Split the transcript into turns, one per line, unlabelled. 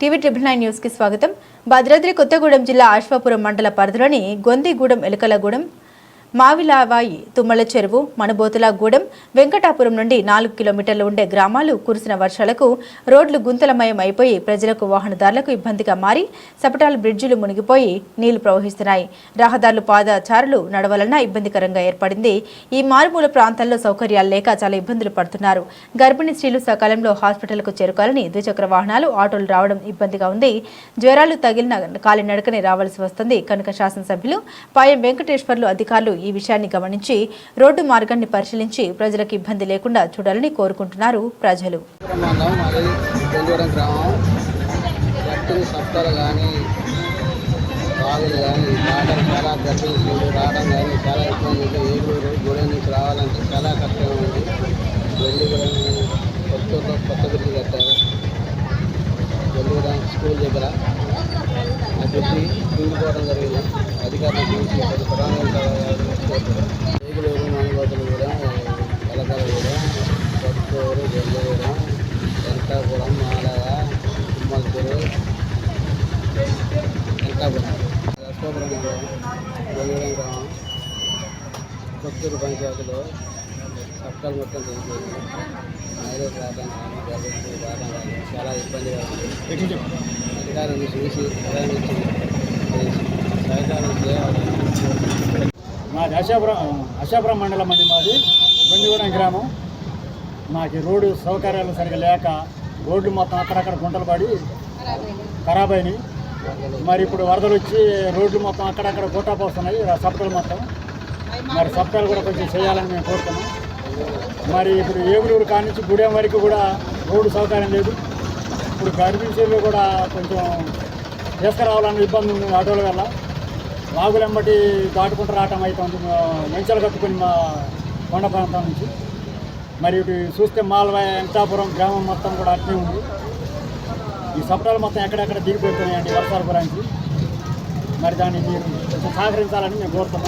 TV triple nine న్యూస్కి స్వాగతం. భద్రాద్రి కొత్తగూడెం జిల్లా ఆశ్వాపురం మండల పరిధిలోని గొందిగూడెం ఎలుకలగూడెం మావిలావాయి తుమ్మల చెరువు మణబోతులగూడెం వెంకటాపురం నుండి నాలుగు కిలోమీటర్లు ఉండే గ్రామాలు కురిసిన వర్షాలకు రోడ్లు గుంతలమయం అయిపోయి ప్రజలకు వాహనదారులకు ఇబ్బందిగా మారి సపటాల బ్రిడ్జిలు మునిగిపోయి నీళ్ళు ప్రవహిస్తున్నాయి. రహదారులు పాదచారులు నడవలన ఇబ్బందికరంగా ఏర్పడింది. ఈ మారుమూల ప్రాంతాల్లో సౌకర్యాలు లేక చాలా ఇబ్బందులు పడుతున్నారు. గర్భిణీ స్త్రీలు సకాలంలో హాస్పిటల్కు చేరుకోవాలని ద్విచక్ర వాహనాలు ఆటోలు రావడం ఇబ్బందిగా ఉంది. జ్వరాలు తగిలిన కాలినడకనే రావాల్సి వస్తుంది. కనుక శాసనసభ్యులు పాయం వెంకటేశ్వర్లు అధికారులు ఈ విషయాన్ని గమనించి రోడ్డు మార్గాన్ని పరిశీలించి ప్రజలకు ఇబ్బంది లేకుండా చూడాలని కోరుకుంటున్నారు ప్రజలు.
మండలం మరి కానీ కానీ రావడం చాలా రావాలంటే చాలా కష్టంగా ఉంది కొత్త కొత్త కట్టారు స్కూల్ దగ్గర జరిగింది. అధికారులు చూసి కొత్తూరు వెంకటాపురం వెంకాపురం మాలయ తుమ్మలూరు వెంకాపురం లక్ష్మపురం గొంగూడెం గ్రామం కొత్తూరు పంచాయతీలో సప్తాలు మొత్తం తెలిసింది మైలేజ్ రావడం కానీ గర్భిణీ రావడం కానీ చాలా ఇబ్బందిగా ఉంది అధికారులను చూసి ప్రయాణించి సహకారం చేయాలి
మాది అశాపురం అశాపురం మండలం అండి మాది. బండిగూడెం గ్రామం. మాకు రోడ్డు సౌకర్యాలు సరిగా లేక రోడ్లు మొత్తం అక్కడక్కడ గుంటలు పడి ఖరాబ్ అయినాయి మరి ఇప్పుడు వరదలు వచ్చి రోడ్లు మొత్తం అక్కడక్కడ గుట్టాపు పోస్తున్నాయి సప్తలు మొత్తం. మరి సప్తాలు కూడా కొంచెం చేయాలని మేము కోరుతున్నాం. మరి ఇప్పుడు ఏగులూరు కాడ నుంచి గుడెం వరకు కూడా రోడ్డు సౌకర్యం లేదు. ఇప్పుడు గర్భిణీలు కూడా కొంచెం తీసుకురావాలని ఇబ్బంది ఉంది ఆటోల వల్ల. వాగులెంబటి దాటుకుంటూ రావటం అవుతుంది మంచాలు కట్టుకుని మా కొండ ప్రాంతం నుంచి. మరి ఇటు చూస్తే మాల్వాయ వెంకటాపురం గ్రామం మొత్తం కూడా అట్నే ఉంది. ఈ సప్తాలు మొత్తం ఎక్కడెక్కడ దిగిపోతున్నాయండి వర్షాల గురించి మరి దాన్ని మీరు సహకరించాలని మేము కోరుతున్నాం